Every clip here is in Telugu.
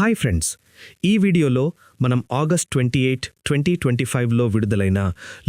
Hi friends. ఈ వీడియోలో మనం August twenty eight twenty twenty ఫైవ్లో విడుదలైన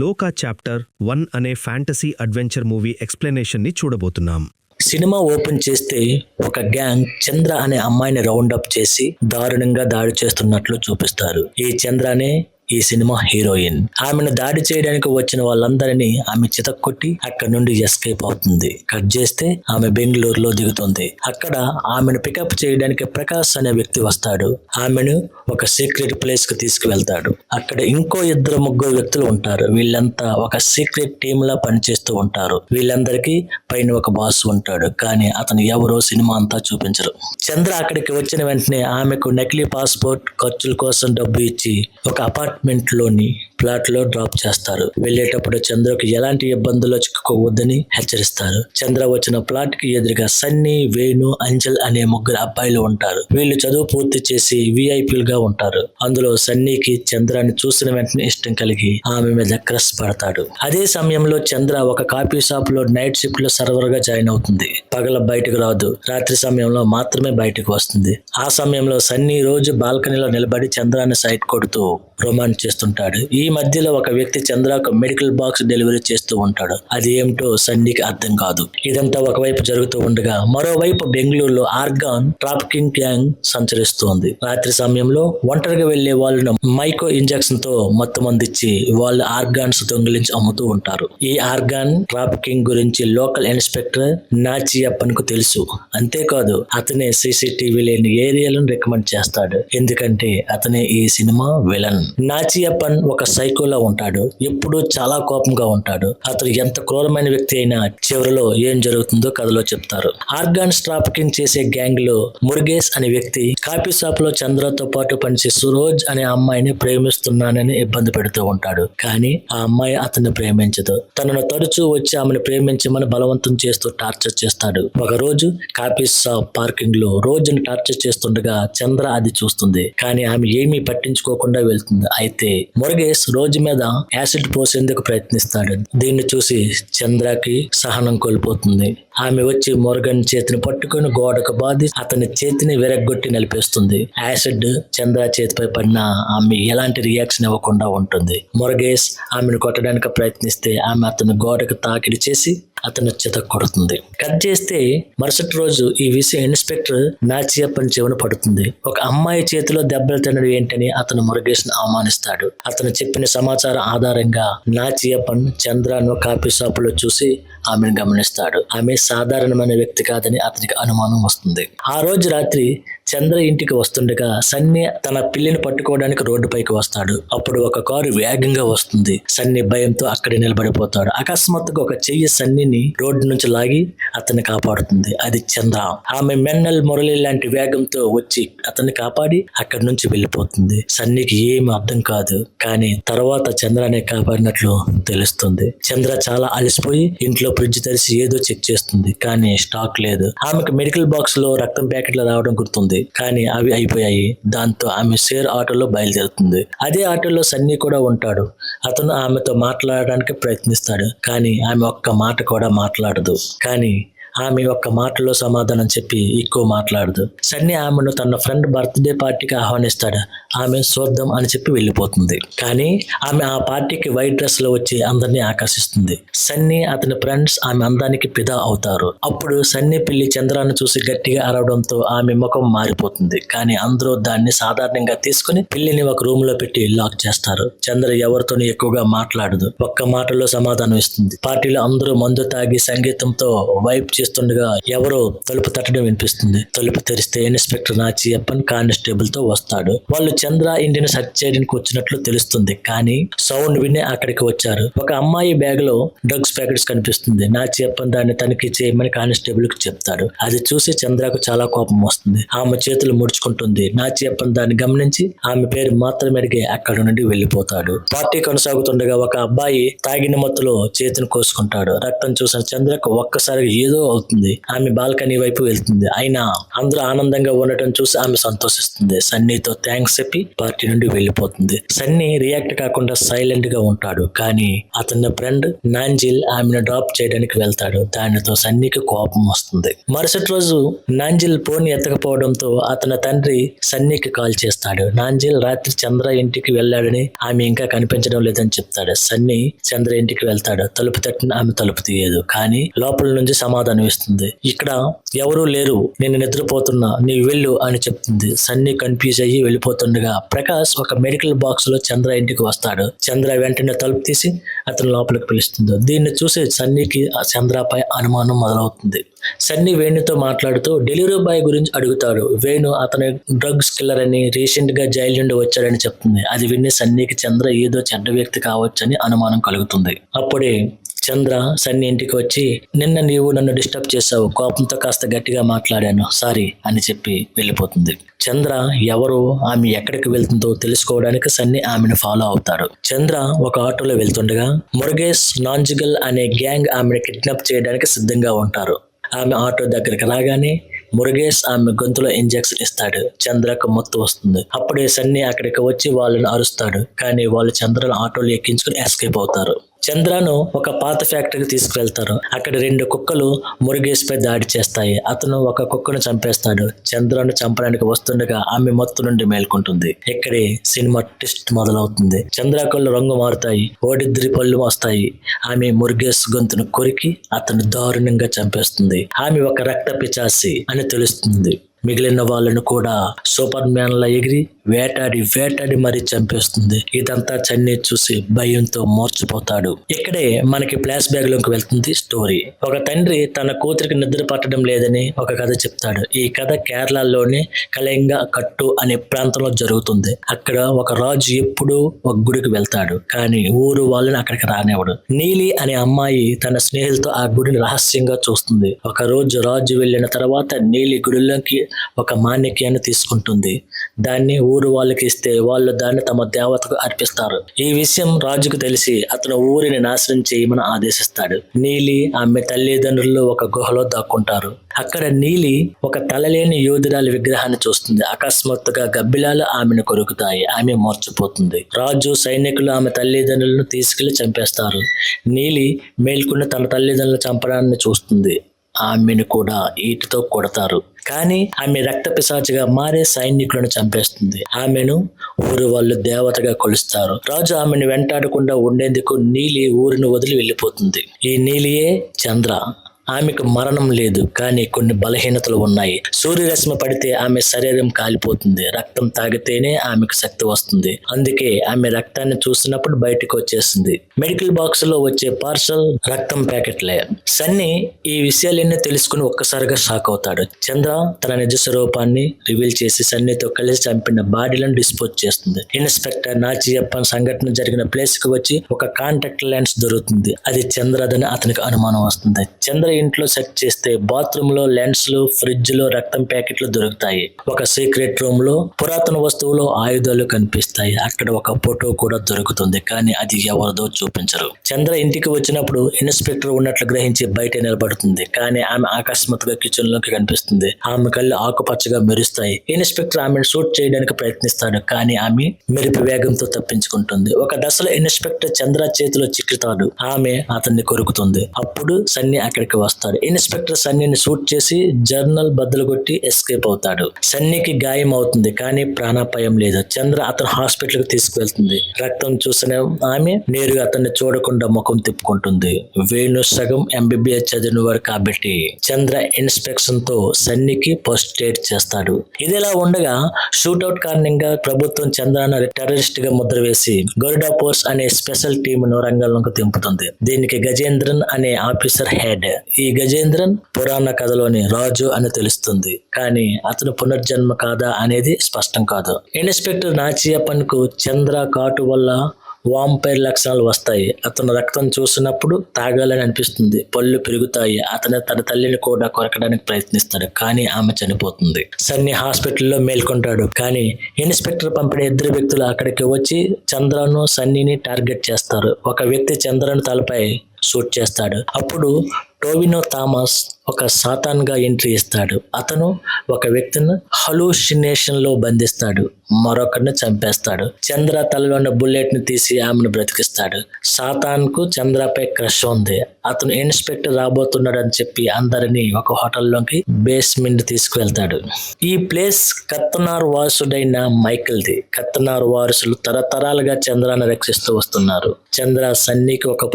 లోకా చాప్టర్ వన్ అనే ఫ్యాంటసీ అడ్వెంచర్ మూవీ ఎక్స్ప్లెనేషన్ని చూడబోతున్నాం. సినిమా ఓపెన్ చేస్తే ఒక గ్యాంగ్ చంద్ర అనే అమ్మాయిని రౌండ్ అప్ చేసి దారుణంగా దాడి చేస్తున్నట్లు చూపిస్తారు. ఈ చంద్రనే ఈ సినిమా హీరోయిన్. ఆమెను దాడి చేయడానికి వచ్చిన వాళ్ళందరినీ ఆమె చితక్కొట్టి అక్కడ నుండి ఎస్కేప్ అవుతుంది. కట్ చేస్తే ఆమె బెంగళూరులో దిగుతుంది. అక్కడ ఆమెను పికప్ చేయడానికి ప్రకాష్ అనే వ్యక్తి వస్తాడు. ఆమెను ఒక సీక్రెట్ ప్లేస్కు తీసుకువెళ్తాడు. అక్కడ ఇంకో ఇద్దరు ముగ్గురు వ్యక్తులు ఉంటారు. వీళ్ళంతా ఒక సీక్రెట్ టీమ్ లా పనిచేస్తూ ఉంటారు. వీళ్ళందరికీ పైన ఒక బాస్ ఉంటాడు. కానీ అతను ఎవరో సినిమా అంతా చూపించరు. చంద్ర అక్కడికి వచ్చిన వెంటనే ఆమెకు నకిలీ పాస్పోర్ట్ ఖర్చుల కోసం డబ్బు ఇచ్చి ఒక అపార్ట్ అపార్ట్మెంట్లోని ఫ్లాట్లో డ్రాప్ చేస్తారు. వెళ్ళేటప్పుడు చంద్రకు ఎలాంటి ఇబ్బందులు చిక్కుకోవద్దని హెచ్చరిస్తారు. చంద్ర వచ్చిన ప్లాట్కి ఎదురుగా సన్నీ వేణు అంజల్ అనే ముగ్గురు అబ్బాయిలు ఉంటారు. వీళ్ళు చదువు పూర్తి చేసి విఐపీలుగా ఉంటారు. అందులో సన్నీకి చంద్రాన్ని చూసిన వెంటనే ఇష్టం కలిగి ఆమె మీద క్రస్ పడతాడు. అదే సమయంలో చంద్ర ఒక కాఫీ షాప్లో నైట్ షిఫ్ట్లో సర్వర్గా జాయిన్ అవుతుంది. పగల బయటకు రాదు. రాత్రి సమయంలో మాత్రమే బయటకు వస్తుంది. ఆ సమయంలో సన్నీ రోజు బాల్కనీలో నిలబడి చంద్రాన్ని సైట్ కొడుతూ రొమాన్ రొమాన్స్ చేస్తుంటాడు. ఈ మధ్యలో ఒక వ్యక్తి చంద్రకు మెడికల్ బాక్స్ డెలివరీ చేస్తూ ఉంటాడు. అది ఏమిటో సన్నీకి అర్థం కాదు. ఇదంతా ఒకవైపు జరుగుతూ ఉండగా మరోవైపు బెంగళూరులో ఆర్గాన్ ట్రాఫికింగ్ గ్యాంగ్ సంచరిస్తోంది. రాత్రి సమయంలో ఒంటరిగా వెళ్ళే వాళ్ళను మైకో ఇంజెక్షన్తో మొత్తం అందించి వాళ్ళు ఆర్గాన్స్ దొంగిలించి అమ్ముతూ ఉంటారు. ఈ ఆర్గాన్ ట్రాఫికింగ్ గురించి లోకల్ ఇన్స్పెక్టర్ నాచియప్పన్కు తెలుసు. అంతేకాదు అతనే సీసీటీవీ లేని ఏరియాలను రికమెండ్ చేస్తాడు. ఎందుకంటే అతనే ఈ సినిమా విలన్. నాచియప్పన్ ఒక సైకోలా ఉంటాడు. ఎప్పుడూ చాలా కోపంగా ఉంటాడు. అతను ఎంత క్రూరమైన వ్యక్తి అయినా చివరిలో ఏం జరుగుతుందో కథలో చెప్తారు. ఆర్గాన్స్ ట్రాఫికింగ్ చేసే గ్యాంగ్లో మురుగేష్ అనే వ్యక్తి కాఫీ షాప్లో చంద్రతో పాటు పనిచే సురోజ్ అనే అమ్మాయిని ప్రేమిస్తున్నానని ఇబ్బంది పెడుతూ ఉంటాడు. కానీ ఆ అమ్మాయి అతన్ని ప్రేమించదు. తనను తరచూ వచ్చి ఆమెను ప్రేమించమని బలవంతం చేస్తూ టార్చర్ చేస్తాడు. ఒక రోజు కాఫీ షాప్ పార్కింగ్లో రోజును టార్చర్ చేస్తుండగా చంద్ర అది చూస్తుంది. కానీ ఆమె ఏమీ పట్టించుకోకుండా వెళ్తుంది. అయితే మురగేష్ రోజు మీద యాసిడ్ పోసేందుకు ప్రయత్నిస్తాడు. దీన్ని చూసి చంద్రకి సహనం కోల్పోతుంది. ఆమె వచ్చి మురగన్ చేతిని పట్టుకొని గోడకు బాధి అతని చేతిని విరగ్గొట్టి నిలిపేస్తుంది. యాసిడ్ చంద్ర చేతిపై పడినా ఆమె ఎలాంటి రియాక్షన్ ఇవ్వకుండా ఉంటుంది. మురగేష్ ఆమెను కొట్టడానికి ప్రయత్నిస్తే ఆమె అతని గోడకు తాకిడి చేసి అతను చిత కొడుతుంది. కట్ చేస్తే మరుసటి రోజు ఈ విషయం ఇన్స్పెక్టర్ నాచియప్పని చెవిన పడుతుంది. ఒక అమ్మాయి చేతిలో దెబ్బలు తినడం ఏంటని అతను మురుగేష్ అవమానిస్తాడు. అతను చెప్పిన సమాచారం ఆధారంగా నాచియప్పన్ చంద్రను కాఫీ షాప్లో చూసి ఆమెను గమనిస్తాడు. ఆమె సాధారణమైన వ్యక్తి కాదని అతనికి అనుమానం వస్తుంది. ఆ రోజు రాత్రి చంద్ర ఇంటికి వస్తుండగా సన్ని తన పిల్లిని పట్టుకోవడానికి రోడ్డుపైకి వస్తాడు. అప్పుడు ఒక కారు వేగంగా వస్తుంది. సన్ని భయంతో అక్కడే నిలబడిపోతాడు. అకస్మాత్తుగా ఒక చెయ్యి వ్యక్తిని రోడ్డు నుంచి లాగి అతన్ని కాపాడుతుంది. అది చంద్ర ఆమె మెన్నల్ మురళి లాంటి వేగంతో వచ్చి అతన్ని కాపాడి అక్కడి నుంచి వెళ్ళిపోతుంది. సన్నీకి ఏమి అర్థం కాదు కానీ తర్వాత చంద్రనే కాపాడినట్లు తెలుస్తుంది. చంద్ర చాలా అలసిపోయి ఇంట్లో ఫ్రిడ్జ్ తెరిచి ఏదో చెక్ చేస్తుంది కానీ స్టాక్ లేదు. ఆమెకు మెడికల్ బాక్స్లో రక్తం ప్యాకెట్లు రావడం గుర్తుంది కానీ అవి అయిపోయాయి. దాంతో ఆమె షేర్ ఆటోలో బయలుదేరుతుంది. అదే ఆటోలో సన్నీ కూడా ఉంటాడు. అతను ఆమెతో మాట్లాడడానికి ప్రయత్నిస్తాడు కానీ ఆమె ఒక్క మాట కూడా మాట్లాడదు. కానీ ఆమె ఒక్క మాటలో సమాధానం చెప్పి ఎక్కువ మాట్లాడదు. సన్నీ ఆమెను తన ఫ్రెండ్ బర్త్డే పార్టీకి ఆహ్వానిస్తాడు. ఆమె చూద్దాం అని చెప్పి వెళ్ళిపోతుంది. కానీ ఆమె ఆ పార్టీకి వైట్ డ్రెస్లో వచ్చి అందరినీ ఆకర్షిస్తుంది. సన్నీ అతని ఫ్రెండ్స్ ఆమె అందానికి పిదా అవుతారు. అప్పుడు సన్నీ పిల్లి చంద్రాన్ని చూసి గట్టిగా అరవడంతో ఆమె ముఖం మారిపోతుంది. కానీ అందరూ దాన్ని సాధారణంగా తీసుకుని పిల్లిని ఒక రూమ్లో పెట్టి లాక్ చేస్తారు. చంద్ర ఎవరితోనూ ఎక్కువగా మాట్లాడదు. ఒక్క మాటలో సమాధానం ఇస్తుంది. పార్టీలో అందరూ మందు తాగి సంగీతంతో వైప్ చేస్తుండగా ఎవరో తలుపు తట్టడం వినిపిస్తుంది. తలుపు తెరిస్తే ఇన్స్పెక్టర్ నాచి అప్పన్ కానిస్టేబుల్తో వస్తాడు. వాళ్ళు చంద్ర ఇంటిని సెర్చ్ చేయడానికి వచ్చినట్లు తెలుస్తుంది. కానీ సౌండ్ విని అక్కడికి వచ్చారు. ఒక అమ్మాయి బ్యాగ్లో డ్రగ్స్ ప్యాకెట్స్ కనిపిస్తుంది. నాచి అప్పన్ దాన్ని తనిఖీ చేయమని కానిస్టేబుల్కి చెప్తాడు. అది చూసి చంద్రకు చాలా కోపం వస్తుంది. ఆమె చేతులు ముడుచుకుంటుంది. నాచియప్పన్ దాన్ని గమనించి ఆమె పేరు మాత్రమే అడిగి అక్కడ నుండి వెళ్ళిపోతాడు. పార్టీ కొనసాగుతుండగా ఒక అబ్బాయి తాగిన మత్తులో చేతిని కోసుకుంటాడు. రక్తం చూసిన చంద్రకు ఒక్కసారిగా ఏదో అవుతుంది. ఆమె బాల్కనీ వైపు వెళ్తుంది. అయినా అందరూ ఆనందంగా ఉండటం చూసి ఆమె సంతోషిస్తుంది. సన్నీతో థ్యాంక్స్ చెప్పి పార్టీ నుండి వెళ్ళిపోతుంది. సన్నీ రియాక్ట్ కాకుండా సైలెంట్గా ఉంటాడు. కానీ అతని ఫ్రెండ్ నాంజిల్ ఆమెను డ్రాప్ చేయడానికి వెళ్తాడు. దానితో సన్నీకి కోపం వస్తుంది. మరుసటి రోజు నాంజిల్ ఫోన్ ఎత్తకపోవడంతో అతని తండ్రి సన్నీకి కాల్ చేస్తాడు. నాంజిల్ రాత్రి చంద్ర ఇంటికి వెళ్ళాడని ఆమె ఇంకా కనిపించడం లేదని చెప్తాడు. సన్నీ చంద్ర ఇంటికి వెళ్తాడు. తలుపు తట్టిన ఆమె తలుపు తీయదు. కానీ లోపల నుంచి సమాధానం ఇస్తుంది ఇక్కడ ఎవరూ లేరు. నేను నిద్రపోతున్నా. నీవు వెళ్ళు అని చెప్తుంది. సన్నీ కన్ఫ్యూజ్ అయ్యి వెళ్ళిపోతుండగా ప్రకాష్ ఒక మెడికల్ బాక్స్లో చంద్ర ఇంటికి వస్తాడు. చంద్ర వెంటనే తలుపు తీసి అతను లోపలికి పిలుస్తుంది. దీన్ని చూసి సన్నీకి ఆ చంద్రపై అనుమానం మొదలవుతుంది. సన్నీ వేణుతో మాట్లాడుతూ డెలివరీ బాయ్ గురించి అడుగుతాడు. వేణు అతని డ్రగ్స్ కిల్లర్ అని రీసెంట్గా జైలు నుండి వచ్చాడని చెప్తుంది. అది విని సన్నీకి చంద్ర ఏదో చెడ్డ వ్యక్తి కావచ్చని అనుమానం కలుగుతుంది. అప్పుడే చంద్ర సన్ని ఇంటికి వచ్చి నిన్న నీవు నన్ను డిస్టర్బ్ చేశావు. కోపంతో కాస్త గట్టిగా మాట్లాడాను. సారీ అని చెప్పి వెళ్ళిపోతుంది. చంద్ర ఎవరు ఆమె ఎక్కడికి వెళ్తుందో తెలుసుకోవడానికి సన్నీ ఆమెను ఫాలో అవుతాడు. చంద్ర ఒక ఆటోలో వెళ్తుండగా మురుగేష్ నాంజిగల్ అనే గ్యాంగ్ ఆమెను కిడ్నాప్ చేయడానికి సిద్ధంగా ఉంటారు. ఆమె ఆటో దగ్గరికి రాగానే మురుగేష్ ఆమె గొంతులో ఇంజెక్షన్ ఇస్తాడు. చంద్రకు మొత్తు వస్తుంది. అప్పుడే సన్ని అక్కడికి వచ్చి వాళ్ళని అరుస్తాడు. కానీ వాళ్ళు చంద్రను ఆటోలో ఎక్కించుకుని ఎస్కేప్ అవుతారు. చంద్రను ఒక పాత ఫ్యాక్టరీకి తీసుకువెళ్తారు. అక్కడ రెండు కుక్కలు మురుగేష్ పై దాడి చేస్తాయి. అతను ఒక కుక్కను చంపేస్తాడు. చంద్రను చంపడానికి వస్తుండగా ఆమె మత్తు నుండి మేల్కొంటుంది. ఇక్కడే సినిమా ట్విస్ట్ మొదలవుతుంది. చంద్ర కళ్ళు రంగు మారుతాయి. ఓడిద్రి పళ్ళు వస్తాయి ఆమె మురుగేష్ గొంతును కొరికి అతను దారుణంగా చంపేస్తుంది. ఆమె ఒక రక్త పిచాసి అని తెలుస్తుంది. మిగిలిన వాళ్ళను కూడా సూపర్ మ్యాన్ లా ఎగిరి వేటాడి వేటాడి మరీ చంపేస్తుంది. ఇదంతా చన్నీ చూసి భయంతో మోర్చిపోతాడు. ఇక్కడే మనకి ఫ్లాష్ బ్యాగ్లోకి వెళ్తుంది స్టోరీ. ఒక తండ్రి తన కూతురికి నిద్ర పట్టడం లేదని ఒక కథ చెప్తాడు. ఈ కథ కేరళలోని కళింగ కట్టు అనే ప్రాంతంలో జరుగుతుంది. అక్కడ ఒక రాజు ఎప్పుడూ ఒక గుడికి వెళ్తాడు కానీ ఊరు వాళ్ళని అక్కడికి రానివ్వడు. నీలి అనే అమ్మాయి తన స్నేహితులతో ఆ గుడిని రహస్యంగా చూస్తుంది. ఒక రోజు రాజు వెళ్ళిన తర్వాత నీలి గుడిలోకి ఒక మాణిక్యాన్ని తీసుకుంటుంది. దాన్ని ఊరు వాళ్ళకి ఇస్తే వాళ్ళు దాన్ని తమ దేవతకు అర్పిస్తారు. ఈ విషయం రాజుకు తెలిసి అతను ఊరిని నాశనం చేయమని ఆదేశిస్తాడు. నీలి ఆమె తల్లిదండ్రులు ఒక గుహలో దాక్కుంటారు. అక్కడ నీలి ఒక తలలేని యోధురాలి విగ్రహాన్ని చూస్తుంది. అకస్మాత్తుగా గబ్బిలాలు ఆమెను కొరుకుతాయి. ఆమె మోర్చిపోతుంది. రాజు సైనికులు ఆమె తల్లిదండ్రులను తీసుకెళ్ళి చంపేస్తారు. నీలి మేల్కొని తన తల్లిదండ్రులు చంపడాన్ని చూస్తుంది. ఆమెను కూడా ఈటితో కొడతారు. కానీ ఆమె రక్త పిశాచిగా మారే సైనికులను చంపేస్తుంది. ఆమెను ఊరు వాళ్ళు దేవతగా కొలుస్తారు. రాజు ఆమెను వెంటాడకుండా ఉండేందుకు నీలి ఊరిని వదిలి వెళ్ళిపోతుంది. ఈ నీలియే చంద్ర. ఆమెకు మరణం లేదు కానీ కొన్ని బలహీనతలు ఉన్నాయి. సూర్యరశ్మి పడితే ఆమె శరీరం కాలిపోతుంది. రక్తం తాగితేనే ఆమెకు శక్తి వస్తుంది. అందుకే ఆమె రక్తాన్ని చూసినప్పుడు బయటకు వచ్చేసింది. మెడికల్ బాక్స్లో వచ్చే పార్సల్ రక్తం ప్యాకెట్లే. సన్నీ ఈ విషయాలన్నీ తెలుసుకుని ఒక్కసారిగా షాక్ అవుతాడు. చంద్ర తన నిజ స్వరూపాన్ని రివీల్ చేసి సన్నీతో కలిసి చంపిన బాడీలను డిస్పోజ్ చేస్తుంది. ఇన్స్పెక్టర్ నాచియప్పన్ సంఘటన జరిగిన ప్లేస్కు వచ్చి ఒక కాంటాక్ట్ లెన్స్ దొరుకుతుంది. అది చంద్రదని అతనికి అనుమానం వస్తుంది. చంద్ర ఇంట్లో సెర్చ్ చేస్తే బాత్రూమ్లో లెన్స్లు ఫ్రిడ్జ్లో రక్తం ప్యాకెట్లు దొరుకుతాయి. ఒక సీక్రెట్ రూమ్లో పురాతన వస్తువులు ఆయుధాలు కనిపిస్తాయి. అక్కడ ఒక ఫోటో కూడా దొరుకుతుంది కానీ అది ఎవరిదో చూపించరు. చంద్ర ఇంటికి వచ్చినప్పుడు ఇన్స్పెక్టర్ ఉన్నట్లు గ్రహించి బయట నిలబడుతుంది కానీ ఆమె ఆకస్మాత్తుగా కిచెన్లోకి కనిపిస్తుంది. ఆమె కళ్ళు ఆకుపచ్చగా మెరుస్తాయి. ఇన్స్పెక్టర్ ఆమెను షూట్ చేయడానికి ప్రయత్నిస్తాడు కానీ ఆమె మెరుపు వేగంతో తప్పించుకుంటుంది. ఒక దశలో ఇన్స్పెక్టర్ చంద్ర చేతిలో చిక్కుతాడు. ఆమె అతన్ని కొరుకుతుంది. అప్పుడు సన్ని అక్కడికి వస్తాడు. ఇన్స్పెక్టర్ సన్నీని షూట్ చేసి జర్నల్ బద్దలు కొట్టి ఎస్కేప్ అవుతాడు. సన్నీకి గాయం అవుతుంది కానీ ప్రాణాపాయం లేదు. చంద్ర అతను హాస్పిటల్కి తీసుకువెళ్తుంది. రక్తం చూసిన ఆమె నేరుగా అతన్ని చూడకుండా ముఖం తిప్పుకుంటుంది. వేణు సగం ఎంబీబీఎస్ చదివినవాడు కాబట్టి చంద్ర ఇన్స్పెక్షన్తో సన్నీకి పోస్ట్ ఎయిడ్ చేస్తాడు. ఇదిలా ఉండగా షూట్అవుట్ కారణంగా ప్రభుత్వం చంద్రను టెర్రరిస్ట్గా ముద్ర వేసి గరుడా ఫోర్స్ అనే స్పెషల్ టీమ్ను రంగంలోకి దింపుతుంది దీనికి గజేంద్రన్ అనే ఆఫీసర్ హెడ్ ఈ గజేంద్రన్ పురాణ కథలోని రాజు అని తెలుస్తుంది. కానీ అతను పునర్జన్మ కాదా అనేది స్పష్టం కాదు. ఇన్స్పెక్టర్ నాచియప్పన్కు చంద్ర కాటు వల్ల వాంపైర్ లక్షణాలు వస్తాయి. అతను రక్తం చూసినప్పుడు తాగాలని అనిపిస్తుంది. పళ్ళు పెరుగుతాయి. అతను తన తల్లిని కూడా కొరకడానికి ప్రయత్నిస్తాడు. కానీ ఆమె చనిపోతుంది. సన్నీ హాస్పిటల్లో మేల్కొంటాడు. కానీ ఇన్స్పెక్టర్ పంపిన ఇద్దరు వ్యక్తులు అక్కడికి వచ్చి చంద్రను సన్నీని టార్గెట్ చేస్తారు. ఒక వ్యక్తి చంద్రను తలపై షూట్ చేస్తాడు. అప్పుడు టోవినో థామస్ ఒక సాతాన్గా ఎంట్రీ ఇస్తాడు. అతను ఒక వ్యక్తిని హలూసినేషన్లో బంధిస్తాడు. మరొకరిని చంపేస్తాడు. చంద్ర తలలో ఉన్న బుల్లెట్ని తీసి ఆమెను బ్రతికిస్తాడు. సాతాన్కు చంద్రపై క్రష్ ఉంది. అతను ఇన్స్పెక్టర్ రాబోతున్నాడు అని చెప్పి అందరినీ ఒక హోటల్లోకి బేస్మెంట్ తీసుకువెళ్తాడు. ఈ ప్లేస్ కత్తనార్ వారసుడైన మైకిల్ది. కత్తనార్ వారసులు తరతరాలుగా చంద్రాన్ని రక్షిస్తూ వస్తున్నారు. చంద్ర సన్నీకి ఒక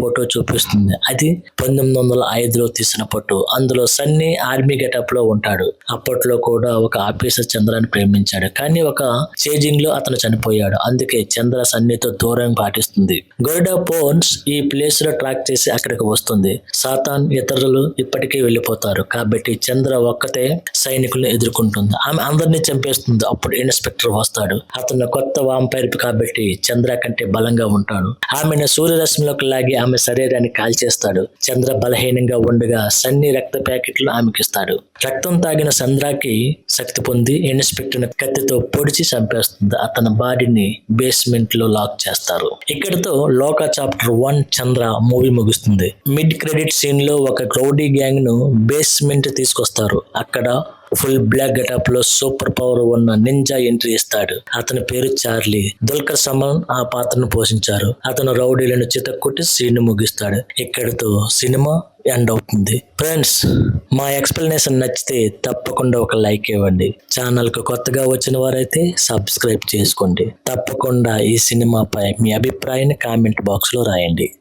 ఫోటో చూపిస్తుంది. అది పంతొమ్మిది వందల ఐదులో తీసిన పట్టు అందులో సన్నీ ఆర్మీ గెటప్లో ఉంటాడు. అప్పట్లో కూడా ఒక ఆఫీసర్ చంద్రాన్ని ప్రేమించాడు. కానీ ఒక చేజింగ్లో అతను చనిపోయాడు. అందుకే చంద్ర సన్నీతో దూరం పాటిస్తుంది. గొరిడా పోన్స్ ఈ ప్లేస్లో ట్రాక్ చేసి అక్కడికి వస్తుంది. సాతాన్ ఇతరులు ఇప్పటికే వెళ్ళిపోతారు. కాబట్టి చంద్ర ఒక్కతే సైనికులను ఎదుర్కొంటుంది. ఆమె అందరినీ చంపేస్తుంది. అప్పుడు ఇన్స్పెక్టర్ వస్తాడు. అతను కొత్త వాంపైర్ కాబట్టి చంద్ర కంటే బలంగా ఉంటాడు. ఆమెను సూర్యరశ్మిలోకి లాగి ఆమె శరీరాన్ని కాల్చేస్తాడు. చంద్ర బలహీనంగా ఉండగా సన్ని రక్త ప్యాకెట్లు ఆమెకిస్తాడు. రక్తం తాగిన చంద్రకి శక్తి పొంది ఇన్స్పెక్టర్ కత్తితో పొడిచి చంపేస్తుంది. అతని బాడీని బేస్మెంట్లో లాక్ చేస్తారు. ఇక్కడితో Loka chapter one Chandra movie ముగుస్తుంది. మిడ్ క్రెడిట్ సీన్లో ఒక క్రౌడీ గ్యాంగ్ను బేస్మెంట్ తీసుకొస్తారు. అక్కడ ఫుల్ బ్లాక్ గెటప్లో సూపర్ పవర్ ఉన్న నింజా ఎంట్రీ ఇస్తాడు. అతని పేరు చార్లీ. దుల్కర్ సమన్ ఆ పాత్రను పోషించారు. అతను రౌడీలను చితక్కొట్టి సీన్ ముగిస్తాడు. ఇక్కడితో సినిమా ఎండ్ అవుతుంది. ఫ్రెండ్స్ మా ఎక్స్ప్లెనేషన్ నచ్చితే తప్పకుండా ఒక లైక్ ఇవ్వండి. ఛానల్కు కొత్తగా వచ్చిన వారైతే సబ్స్క్రైబ్ చేసుకోండి. తప్పకుండా ఈ సినిమాపై మీ అభిప్రాయాన్ని కామెంట్ బాక్స్లో రాయండి.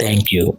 Thank you.